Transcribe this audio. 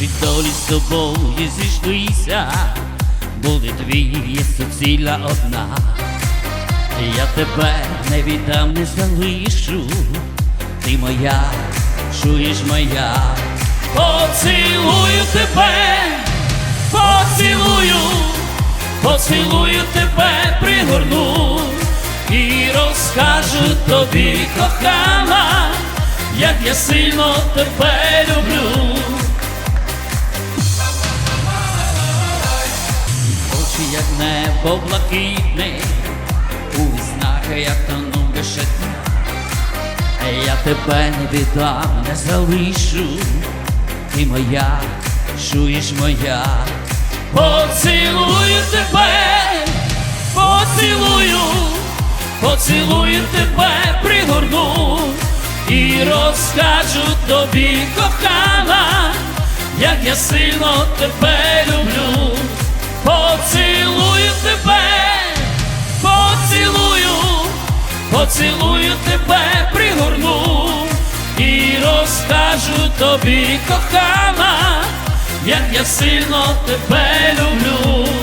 чи долі з тобою зійшлися, буде твій суцільна одна. Я тебе не віддам, не залишу, ти моя, чуєш моя, поцілую тебе, поцілую, поцілую тебе, пригорну і розкажу тобі, кохана, як я сильно тебе люблю. Як небо блакитне, у віснах, як тону вишетна. Я тебе не віддам, не залишу, ти моя, чуєш моя, поцілую тебе, поцілую, поцілую тебе, пригорну і розкажу тобі, кохана, як я сильно тебе люблю, поцілую тебе, пригорну і розкажу тобі, кохана, як я сильно тебе люблю.